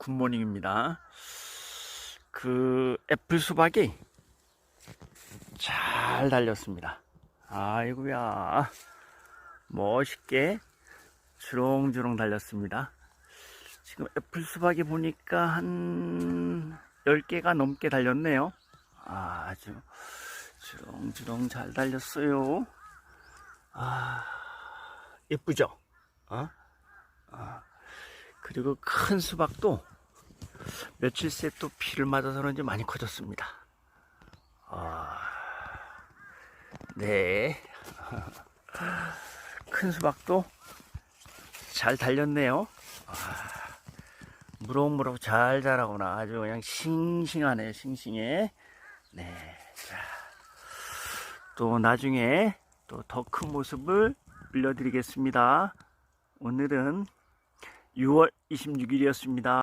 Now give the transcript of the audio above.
굿모닝입니다. 그 애플 수박이 잘 달렸습니다. 아이고야 멋있게 주렁주렁 달렸습니다. 지금 애플 수박이 보니까 한 10개가 넘게 달렸네요. 아주 주렁주렁 잘 달렸어요. 아, 예쁘죠? 어? 아, 그리고 큰 수박도 며칠 새 또 비를 맞아서 그런지 많이 커졌습니다. 아, 네. 큰 수박도 잘 달렸네요. 아, 무럭무럭 잘 자라구나. 아주 그냥 싱싱하네, 싱싱해. 네. 자, 또 나중에 또 더 큰 모습을 빌려드리겠습니다. 오늘은 6월 26일이었습니다.